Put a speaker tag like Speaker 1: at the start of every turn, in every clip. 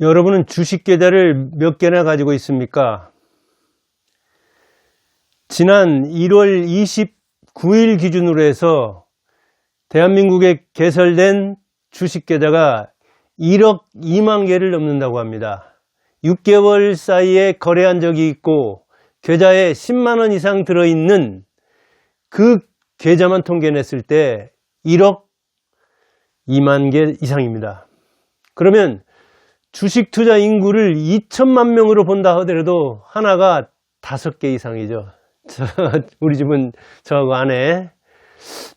Speaker 1: 여러분은 주식 계좌를 몇 개나 가지고 있습니까? 지난 1월 29일 기준으로 해서 대한민국에 개설된 주식 계좌가 1억 2만 개를 넘는다고 합니다. 6개월 사이에 거래한 적이 있고 계좌에 10만 원 이상 들어있는 그 계좌만 통계냈을 때 1억 2만 개 이상입니다. 그러면 주식 투자 인구를 2천만 명으로 본다 하더라도 하나가 다섯 개 이상이죠. 저, 우리 집은 저하고 아내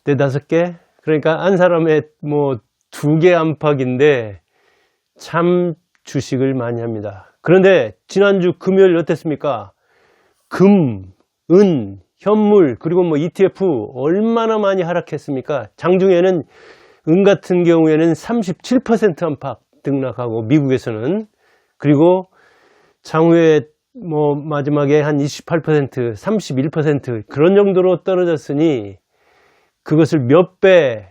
Speaker 1: 네 다섯 개. 그러니까 한 사람의 뭐 두 개 안팎인데 참 주식을 많이 합니다. 그런데 지난주 금요일 어땠습니까? 금, 은, 현물, 그리고 뭐 ETF 얼마나 많이 하락했습니까? 장중에는 은 같은 경우에는 37% 안팎 등락하고 미국에서는 그리고 장후에 뭐 마지막에 한 28%, 31% 그런 정도로 떨어졌으니 그것을 몇 배의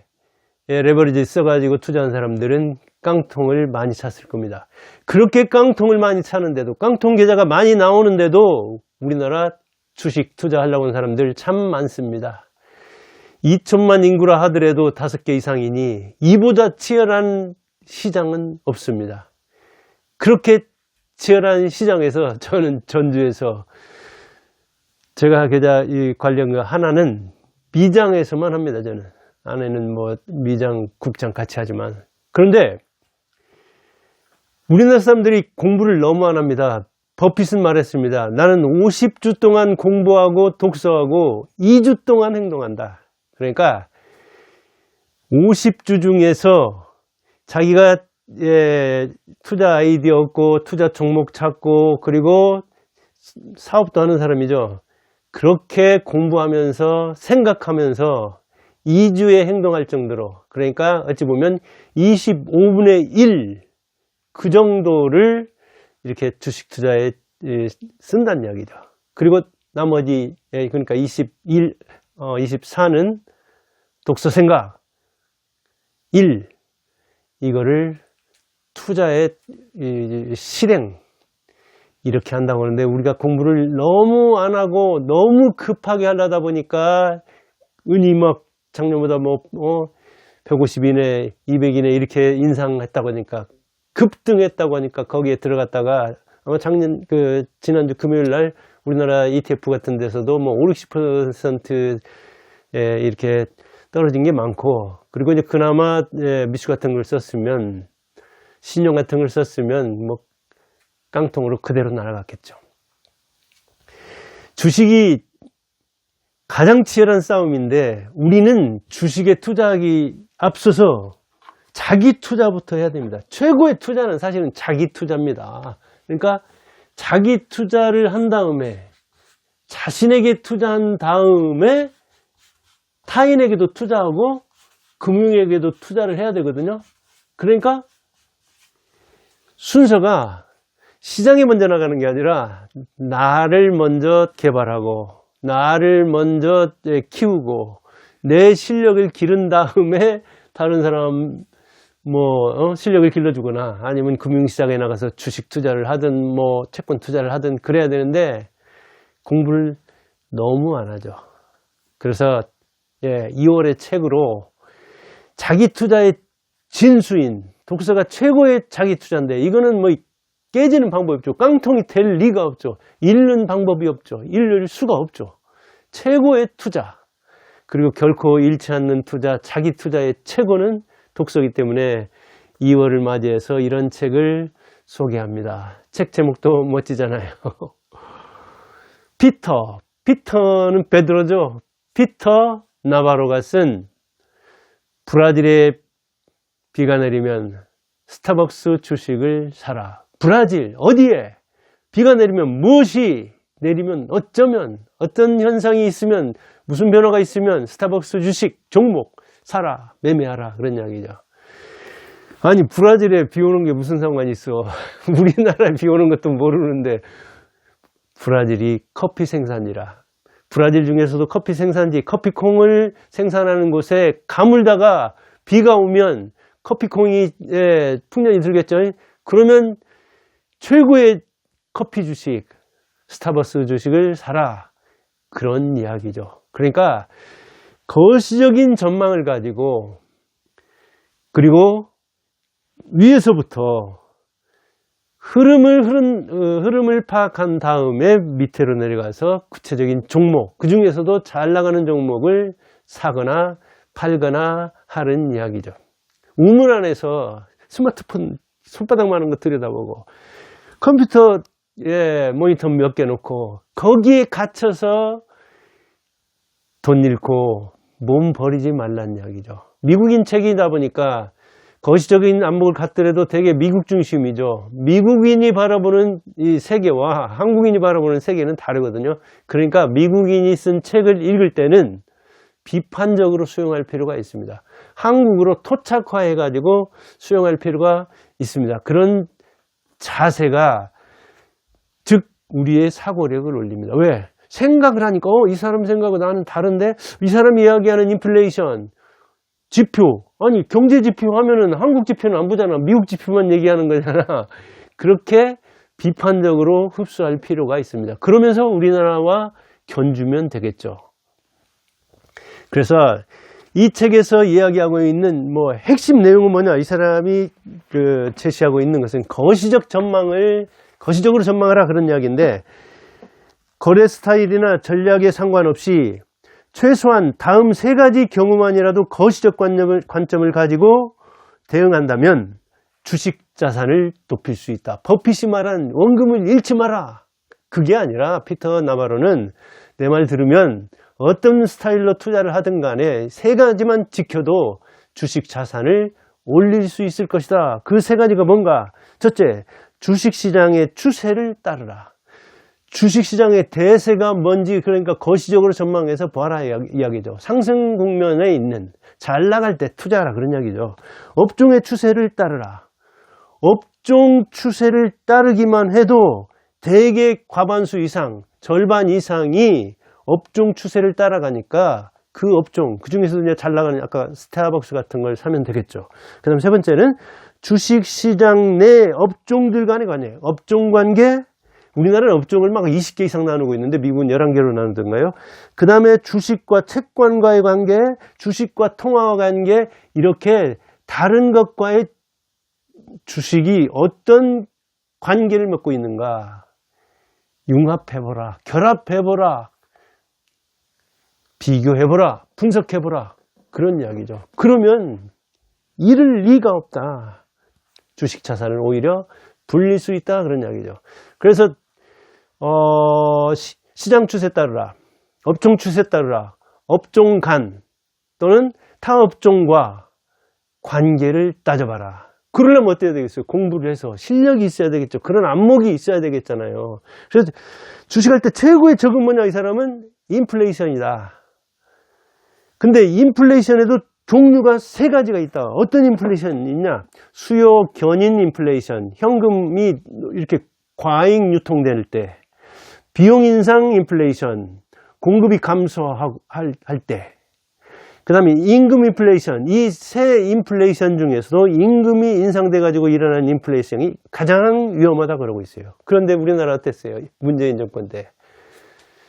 Speaker 1: 레버리지 써가지고 투자한 사람들은 깡통을 많이 찼을 겁니다. 그렇게 깡통을 많이 차는데도 깡통 계좌가 많이 나오는데도 우리나라 주식 투자하려고 하는 사람들 참 많습니다. 2천만 인구라 하더라도 다섯 개 이상이니 이보다 치열한 시장은 없습니다. 그렇게 치열한 시장에서 저는 전주에서 제가 계좌 이 관련 거 하나는 미장에서만 합니다. 저는 아내는 뭐 미장, 국장 같이 하지만 그런데 우리나라 사람들이 공부를 너무 안 합니다. 버핏은 말했습니다. 나는 50주 동안 공부하고 독서하고 2주 동안 행동한다. 그러니까 50주 중에서 자기가 예, 투자 아이디어 얻고 투자 종목 찾고 그리고 사업도 하는 사람이죠. 그렇게 공부하면서 생각하면서 2주에 행동할 정도로 그러니까 어찌 보면 25분의 1 그 정도를 이렇게 주식 투자에 예, 쓴다는 이야기죠. 그리고 나머지 예, 그러니까 21, 어, 24는 독서 생각 1 이거를 투자의 실행 이렇게 한다고 하는데 우리가 공부를 너무 안 하고 너무 급하게 하려다 보니까 은이 막 작년보다 뭐 어, 150이네 200이네 이렇게 인상했다고 하니까 급등했다고 하니까 거기에 들어갔다가 아마 작년 그 지난주 금요일 날 우리나라 ETF 같은 데서도 뭐 5, 60% 예, 이렇게 떨어진 게 많고 그리고 이제 그나마 예, 미수 같은 걸 썼으면 신용 같은 걸 썼으면 뭐 깡통으로 그대로 날아갔겠죠. 주식이 가장 치열한 싸움인데 우리는 주식에 투자하기 앞서서 자기 투자부터 해야 됩니다. 최고의 투자는 사실은 자기 투자입니다. 그러니까 자기 투자를 한 다음에 자신에게 투자한 다음에 타인에게도 투자하고 금융에게도 투자를 해야 되거든요. 그러니까 순서가 시장에 먼저 나가는 게 아니라 나를 먼저 개발하고 나를 먼저 키우고 내 실력을 기른 다음에 다른 사람 뭐 어? 실력을 길러주거나 아니면 금융시장에 나가서 주식 투자를 하든 뭐 채권 투자를 하든 그래야 되는데 공부를 너무 안 하죠. 그래서 예, 2월의 책으로 자기 투자의 진수인 독서가 최고의 자기 투자인데 이거는 뭐 깨지는 방법이 없죠. 깡통이 될 리가 없죠. 잃는 방법이 없죠. 잃을 수가 없죠. 최고의 투자 그리고 결코 잃지 않는 투자 자기 투자의 최고는 독서기 때문에 2월을 맞이해서 이런 책을 소개합니다. 책 제목도 멋지잖아요. 피터, 피터는 베드로죠. 피터 나바로가 쓴 브라질에 비가 내리면 스타벅스 주식을 사라. 브라질 어디에 비가 내리면 무엇이 내리면 어쩌면 어떤 현상이 있으면 무슨 변화가 있으면 스타벅스 주식 종목 사라 매매하라 그런 이야기죠. 아니 브라질에 비 오는 게 무슨 상관이 있어? 우리나라에 비 오는 것도 모르는데 브라질이 커피 생산이라 브라질 중에서도 커피 생산지 커피콩을 생산하는 곳에 가물다가 비가 오면 커피콩이 예, 풍년이 들겠죠. 그러면 최고의 커피 주식, 스타벅스 주식을 사라. 그런 이야기죠. 그러니까 거시적인 전망을 가지고 그리고 위에서부터 흐름을 흐름, 어, 흐름을 파악한 다음에 밑으로 내려가서 구체적인 종목 그 중에서도 잘 나가는 종목을 사거나 팔거나 하는 이야기죠. 우물 안에서 스마트폰 손바닥만 한 거 들여다보고 컴퓨터 예, 모니터 몇 개 놓고 거기에 갇혀서 돈 잃고 몸 버리지 말란 이야기죠. 미국인 책이다 보니까 거시적인 안목을 갖더라도 되게 미국 중심이죠. 미국인이 바라보는 이 세계와 한국인이 바라보는 세계는 다르거든요. 그러니까 미국인이 쓴 책을 읽을 때는 비판적으로 수용할 필요가 있습니다. 한국으로 토착화해 가지고 수용할 필요가 있습니다. 그런 자세가 즉 우리의 사고력을 올립니다. 왜? 생각을 하니까 어, 이 사람 생각은 나는 다른데 이 사람이 이야기하는 인플레이션 지표 아니 경제 지표 하면은 한국 지표는 안 보잖아. 미국 지표만 얘기하는 거잖아. 그렇게 비판적으로 흡수할 필요가 있습니다. 그러면서 우리나라와 견주면 되겠죠. 그래서 이 책에서 이야기하고 있는 뭐 핵심 내용은 뭐냐. 이 사람이 그 제시하고 있는 것은 거시적 전망을 거시적으로 전망하라 그런 이야기인데 거래 스타일이나 전략에 상관없이 최소한 다음 세 가지 경우만이라도 거시적 관점을, 관점을 가지고 대응한다면 주식 자산을 높일 수 있다. 버핏이 말한 원금을 잃지 마라. 그게 아니라 피터 나바로는 내 말 들으면 어떤 스타일로 투자를 하든 간에 세 가지만 지켜도 주식 자산을 올릴 수 있을 것이다. 그 세 가지가 뭔가? 첫째, 주식 시장의 추세를 따르라. 주식시장의 대세가 뭔지 그러니까 거시적으로 전망해서 봐라 이야기죠. 상승 국면에 있는 잘 나갈 때 투자하라 그런 이야기죠. 업종의 추세를 따르라. 업종 추세를 따르기만 해도 대개 과반수 이상, 절반 이상이 업종 추세를 따라가니까 그 업종, 그 중에서도 이제 잘 나가는 아까 스타벅스 같은 걸 사면 되겠죠. 그 다음 세 번째는 주식 시장 내 업종들 간의 관계, 업종 관계, 우리나라는 업종을 막 20개 이상 나누고 있는데 미국은 11개로 나누던가요? 그 다음에 주식과 채권과의 관계, 주식과 통화와 관계 이렇게 다른 것과의 주식이 어떤 관계를 맺고 있는가 융합해보라, 결합해보라, 비교해보라, 분석해보라 그런 이야기죠. 그러면 잃을 리가 없다. 주식 자산을 오히려 불릴 수 있다 그런 이야기죠. 그래서 어, 시, 장 추세 따르라, 업종 추세 따르라, 업종 간 또는 타 업종과 관계를 따져봐라. 그러려면 어때야 되겠어요? 공부를 해서 실력이 있어야 되겠죠. 그런 안목이 있어야 되겠잖아요. 그래서 주식할 때 최고의 적은 뭐냐 이 사람은 인플레이션이다. 근데 인플레이션에도 종류가 세 가지가 있다. 어떤 인플레이션이 있냐? 수요 견인 인플레이션, 현금이 이렇게 과잉 유통될 때, 비용 인상 인플레이션, 공급이 감소할 때, 그 다음에 임금 인플레이션, 이 세 인플레이션 중에서도 임금이 인상돼 가지고 일어나는 인플레이션이 가장 위험하다 그러고 있어요. 그런데 우리나라 어땠어요? 문재인 정권 때.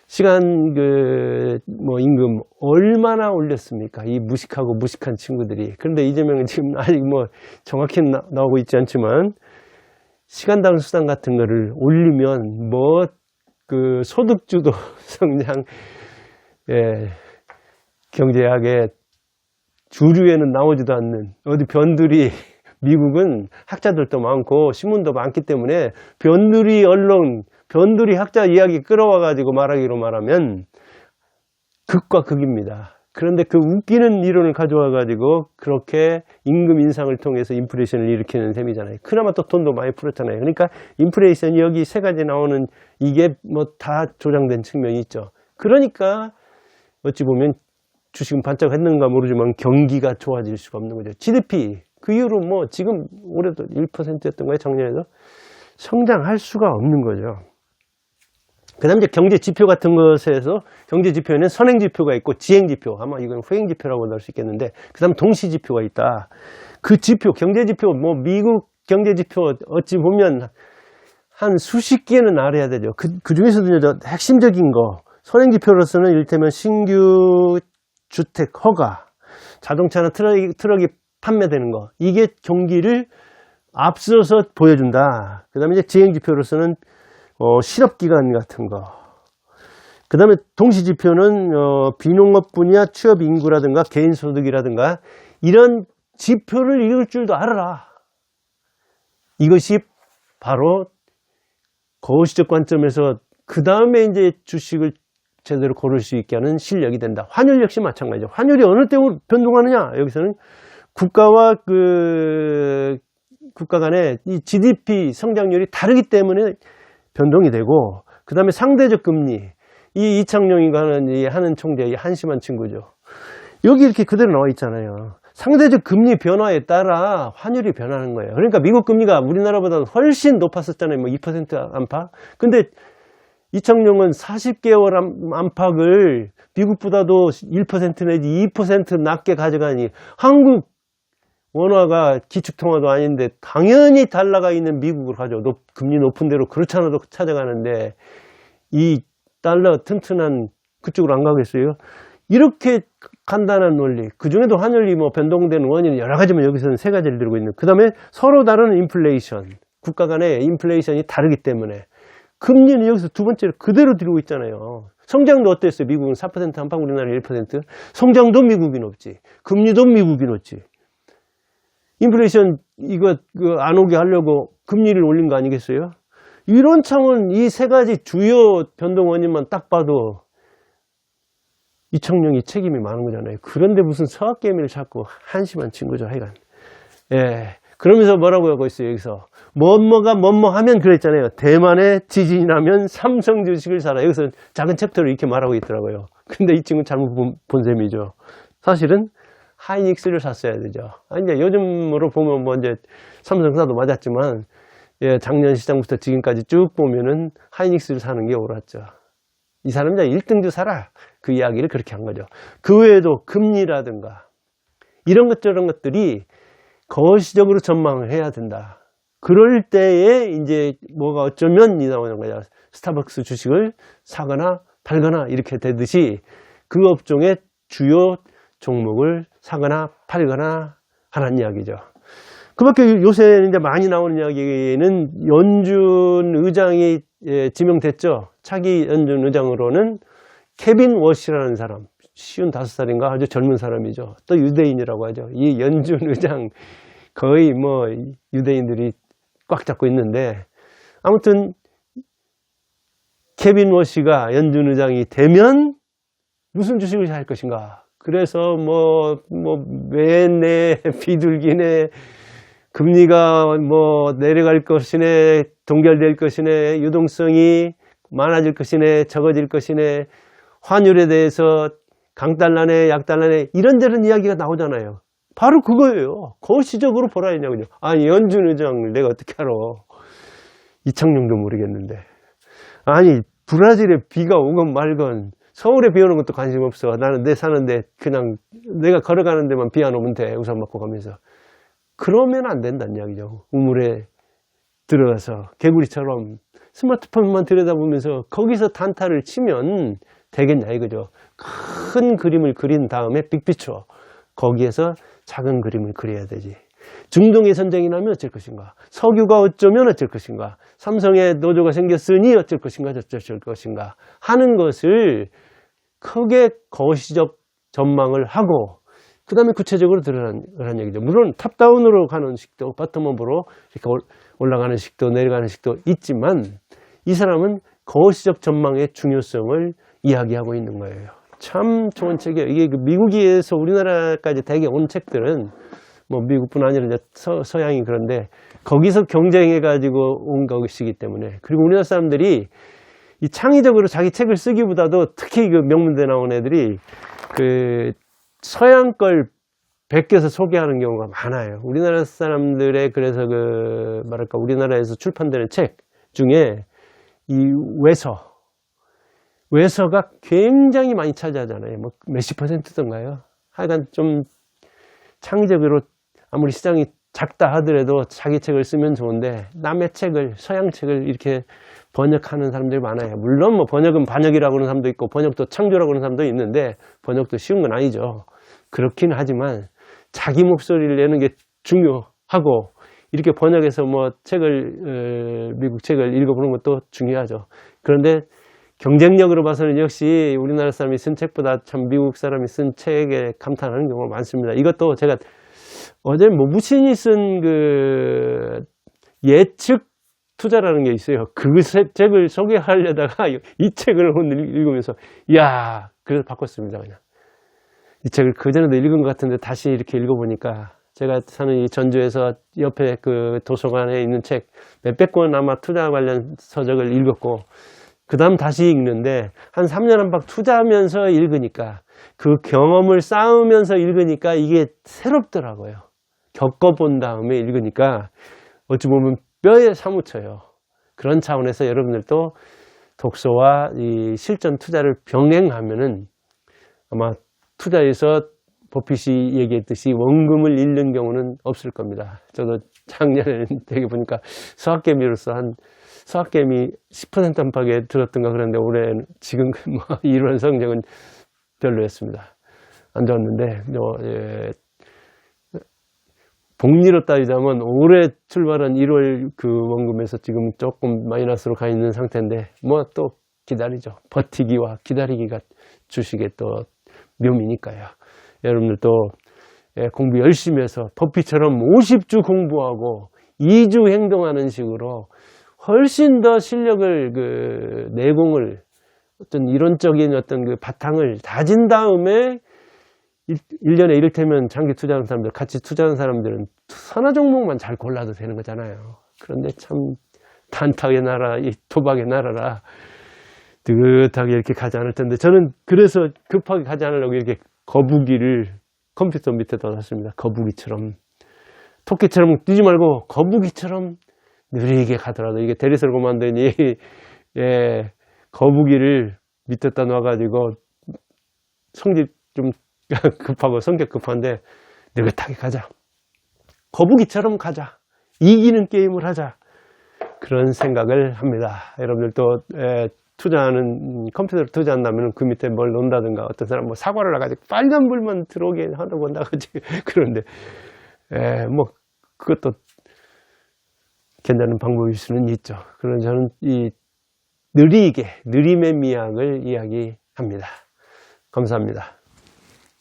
Speaker 1: 시간 그 뭐 임금 얼마나 올렸습니까? 이 무식하고 무식한 친구들이. 그런데 이재명은 지금 아직 뭐 정확히 나, 나오고 있지 않지만 시간당 수당 같은 거를 올리면 뭐 그 소득주도 성장 예, 경제학의 주류에는 나오지도 않는 어디 변두리 미국은 학자들도 많고 신문도 많기 때문에 변두리 언론 변두리 학자 이야기 끌어와 가지고 말하기로 말하면 극과 극입니다. 그런데 그 웃기는 이론을 가져와 가지고 그렇게 임금 인상을 통해서 인플레이션을 일으키는 셈이잖아요. 그나마 또 돈도 많이 풀었잖아요. 그러니까 인플레이션이 여기 세 가지 나오는 이게 뭐 다 조장된 측면이 있죠. 그러니까 어찌 보면 주식은 반짝했는가 모르지만 경기가 좋아질 수가 없는 거죠. GDP 그 이후로 뭐 지금 올해도 1%였던 거예요. 작년에도 성장할 수가 없는 거죠. 그 다음 이제 경제 지표 같은 것에서 경제 지표에는 선행 지표가 있고 지행 지표 아마 이건 후행 지표라고 나올 수 있겠는데 그 다음 동시 지표가 있다 그 지표 경제 지표 뭐 미국 경제 지표 어찌 보면 한 수십 개는 알아야 되죠. 그, 그 중에서도 저 핵심적인 거, 선행 지표로서는 이를테면 신규 주택 허가, 자동차나 트럭이, 트럭이 판매되는 거, 이게 경기를 앞서서 보여준다. 그 다음에 이제 지행 지표로서는 어, 실업기간 같은 거. 그 다음에 동시지표는 어, 비농업 분야 취업 인구라든가 개인소득이라든가 이런 지표를 읽을 줄도 알아라. 이것이 바로 거시적 관점에서 그 다음에 이제 주식을 제대로 고를 수 있게 하는 실력이 된다. 환율 역시 마찬가지죠. 환율이 어느 때 변동하느냐? 여기서는 국가와 그 국가 간의 이 GDP 성장률이 다르기 때문에 변동이 되고 그 다음에 상대적 금리 이 이창용이가 하는 이 하는 총재 이 한심한 친구죠. 여기 이렇게 그대로 나와 있잖아요. 상대적 금리 변화에 따라 환율이 변하는 거예요. 그러니까 미국 금리가 우리나라보다 훨씬 높았었잖아요. 뭐 2% 안팎. 근데 이창용은 40개월 안- 안팎을 미국보다도 1% 내지 2% 낮게 가져가니 한국 원화가 기축통화도 아닌데 당연히 달러가 있는 미국을 가져. 높, 금리 높은 대로 그렇잖아도 찾아가는데 이 달러 튼튼한 그쪽으로 안 가겠어요? 이렇게 간단한 논리. 그 중에도 환율이 뭐 변동되는 원인은 여러 가지만 여기서는 세 가지를 들고 있는. 그 다음에 서로 다른 인플레이션. 국가 간의 인플레이션이 다르기 때문에. 금리는 여기서 두 번째로 그대로 들고 있잖아요. 성장도 어땠어요? 미국은 4% 안팎, 우리나라 1%. 성장도 미국이 높지. 금리도 미국이 높지. 인플레이션 이거 그 안 오게 하려고 금리를 올린 거 아니겠어요? 이런 차원 이세 가지 주요 변동 원인만 딱 봐도 이청용이 책임이 많은 거잖아요. 그런데 무슨 서학 개미를 찾고 한심한 친구죠, 하여간. 예. 그러면서 뭐라고 하고 있어요, 여기서. 뭐뭐가 뭐뭐 하면 그랬잖아요. 대만에 지진이 나면 삼성 주식을 사라. 여기서 작은 챕터를 이렇게 말하고 있더라고요. 근데 이 친구는 잘못 본, 본 셈이죠. 사실은 하이닉스를 샀어야 되죠. 아, 이제 요즘으로 보면 뭐 이제 삼성사도 맞았지만, 예, 작년 시장부터 지금까지 쭉 보면은 하이닉스를 사는 게 옳았죠. 이 사람 이제 1등주 사라. 그 이야기를 그렇게 한 거죠. 그 외에도 금리라든가 이런 것 저런 것들이 거시적으로 전망을 해야 된다. 그럴 때에 이제 뭐가 어쩌면 이 나오는 거야. 스타벅스 주식을 사거나 팔거나 이렇게 되듯이 그 업종의 주요 종목을 사거나 팔거나 하는 이야기죠. 그 밖에 요새 이제 많이 나오는 이야기는 연준 의장이 예, 지명됐죠. 차기 연준 의장으로는 케빈 워시라는 사람, 쉬운 다섯 살인가 아주 젊은 사람이죠. 또 유대인이라고 하죠. 이 연준 의장 거의 뭐 유대인들이 꽉 잡고 있는데 아무튼 케빈 워시가 연준 의장이 되면 무슨 주식을 살 것인가. 그래서 뭐, 뭐, 매내 비둘기네, 금리가 뭐 내려갈 것이네, 동결될 것이네, 유동성이 많아질 것이네, 적어질 것이네, 환율에 대해서 강달러네, 약달러네, 이런저런 이야기가 나오잖아요. 바로 그거예요. 거시적으로 보라 했냐고요. 아니, 연준 의장을 내가 어떻게 알아. 이창용도 모르겠는데. 아니, 브라질에 비가 오건 말건 서울에 비 오는 것도 관심 없어. 나는 내 사는데 그냥 내가 걸어가는 데만 비 안 오면 돼. 우산 맞고 가면서. 그러면 안 된다는 이야기죠. 우물에 들어가서 개구리처럼 스마트폰만 들여다보면서 거기서 단타를 치면 되겠냐 이거죠. 큰 그림을 그린 다음에 빅피처 거기에서 작은 그림을 그려야 되지. 중동의 전쟁이 나면 어쩔 것인가? 석유가 어쩌면 어쩔 것인가? 삼성의 노조가 생겼으니 어쩔 것인가? 어쩔 것인가? 하는 것을 크게 거시적 전망을 하고 그 다음에 구체적으로 들어가는 얘기죠. 물론 탑다운으로 가는 식도, 바텀업으로 이렇게 올- 올라가는 식도, 내려가는 식도 있지만 이 사람은 거시적 전망의 중요성을 이야기하고 있는 거예요. 참 좋은 책이에요. 이게 그 미국에서 우리나라까지 대개 온 책들은 뭐 미국뿐 아니라 이제 서, 서양이 그런데 거기서 경쟁해가지고 온 것이기 때문에 그리고 우리나라 사람들이 이 창의적으로 자기 책을 쓰기보다도 특히 그 명문대 나온 애들이 그 서양 걸 베껴서 소개하는 경우가 많아요. 우리나라 사람들의 그래서 그 뭐랄까 우리나라에서 출판되는 책 중에 이 외서 외서가 굉장히 많이 차지하잖아요. 뭐 몇십 퍼센트던가요. 하여간 좀 창의적으로 아무리 시장이 작다 하더라도 자기 책을 쓰면 좋은데 남의 책을 서양 책을 이렇게 번역하는 사람들이 많아요. 물론 뭐 번역은 반역이라고 하는 사람도 있고 번역도 창조라고 하는 사람도 있는데 번역도 쉬운 건 아니죠. 그렇긴 하지만 자기 목소리를 내는 게 중요하고 이렇게 번역해서 뭐 책을 어, 미국 책을 읽어보는 것도 중요하죠. 그런데 경쟁력으로 봐서는 역시 우리나라 사람이 쓴 책보다 참 미국 사람이 쓴 책에 감탄하는 경우가 많습니다. 이것도 제가 어제 뭐 무신이 쓴 그 예측 투자라는 게 있어요. 그 세- 책을 소개하려다가 이 책을 오늘 읽으면서 이야 그래서 바꿨습니다 그냥 이 책을 그 전에도 읽은 것 같은데 다시 이렇게 읽어보니까 제가 사는 이 전주에서 옆에 그 도서관에 있는 책 몇백 권 아마 투자 관련 서적을 읽었고 그 다음 다시 읽는데 한 3년 한박 투자하면서 읽으니까 그 경험을 쌓으면서 읽으니까 이게 새롭더라고요. 겪어본 다음에 읽으니까 어찌 보면 뼈에 사무쳐요. 그런 차원에서 여러분들도 독서와 이 실전 투자를 병행하면은 아마 투자에서 버핏이 얘기했듯이 원금을 잃는 경우는 없을 겁니다. 저도 작년에 되게 보니까 수학개미로서 한 수학개미 10% 안팎에 들었던가 그런데 올해 지금 뭐 이런 성적은 별로였습니다. 안 좋았는데 뭐, 예, 복리로 따지자면 올해 출발한 1월 그 원금에서 지금 조금 마이너스로 가 있는 상태인데 뭐 또 기다리죠. 버티기와 기다리기가 주식의 또 묘미니까요. 여러분들도 예, 공부 열심히 해서 버피처럼 50주 공부하고 2주 행동하는 식으로 훨씬 더 실력을 그 내공을 어떤 이론적인 어떤 그 바탕을 다진 다음에 일 1년에 이를테면 장기 투자하는 사람들, 같이 투자하는 사람들은 선화 종목만 잘 골라도 되는 거잖아요. 그런데 참 단탁의 나라, 이 도박의 나라라 뜨뜻하게 이렇게 가지 않을 텐데 저는 그래서 급하게 가지 않으려고 이렇게 거북이를 컴퓨터 밑에다 놨습니다. 거북이처럼 토끼처럼 뛰지 말고 거북이처럼 느리게 가더라도 이게 대리설고 만드니 예 거북이를 밑에다 놔가지고 성질 좀 급하고 성격 급한데 느긋하게 가자. 거북이처럼 가자. 이기는 게임을 하자. 그런 생각을 합니다. 여러분들도 에, 투자하는 컴퓨터를 투자한다면 그 밑에 뭘 놓는다든가 어떤 사람 뭐 사과를 나가지고 빨간 불만 들어오게 하다 본다 그지 그런데 에, 뭐 그것도 괜찮은 방법일 수는 있죠. 그런 저는 이 느리게 느림의 미학을 이야기합니다. 감사합니다.